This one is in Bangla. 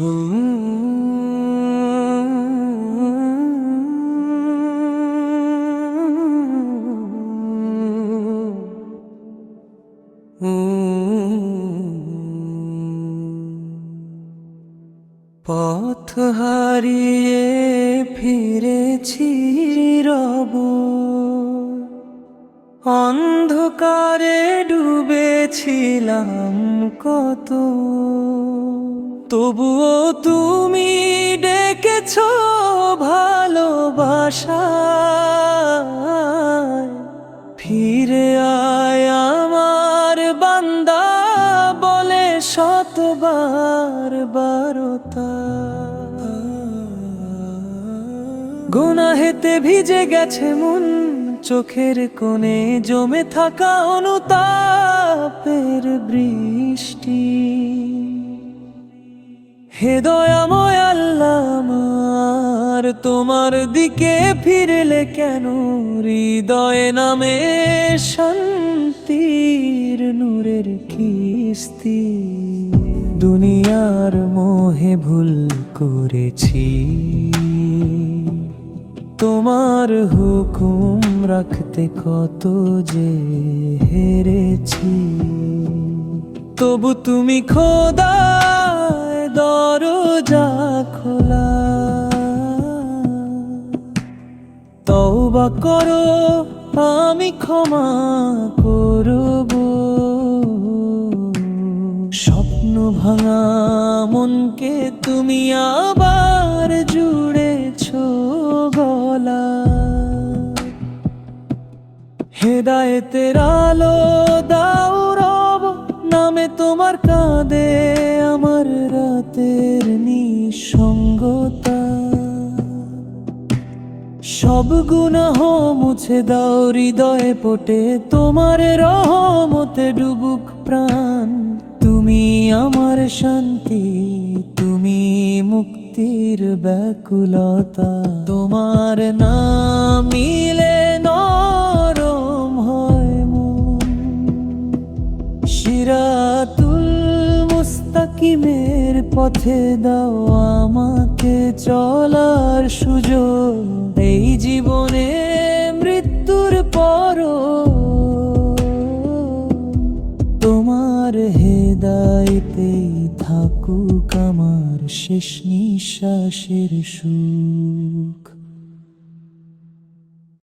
পথ হারিয়ে ফিরেছি রব। অন্ধকারে ডুবেছিলাম কত। তবুও তুমি ডেকেছ ভালোবাসা ফিরে আয় আমার বান্দা বলে শতবার বারতা। গুনাহেতে ভিজে গেছে মন, চোখের কোণে জমে থাকা অনুতাপের বৃষ্টি। হে দয়াময় আল্লাহ আমার, তোমার দিকে ফিরলে কেন? হৃদয়ে নামে শান্তির নূরের কিস্তি। দুনিয়ার মোহে ভুল করেছি। তোমার হুকুম রাখতে কত যে হেরেছি। তবু তুমি খোদায় দরজা খোলা। তওবা করো, আমি ক্ষমা করব। স্বপ্ন ভাঙা মনকে তুমি আবার জুড়েছ গলা। হেদায়েতের আলো দাও রব, নামে তোমার কাঁদে আমার রাতের নিঃসঙ্গতা। সব গুনাহ মুছে দাও, হৃদয়ে পটে তোমার রহমতে ডুবুক প্রাণ। তুমি আমার শান্তি, তুমি মুক্তির ব্যাকুলতা। তোমার নাম মিলে নরম হয় মন। সিরাতুল মুস্তাকিমের পথে দাও আমাকে চলার সুযোগ। এই জীবনে মৃত্যুর পর তোমার হেদাইতেই থাকুক আমার শেষ নিঃশ্বাসের সুখ।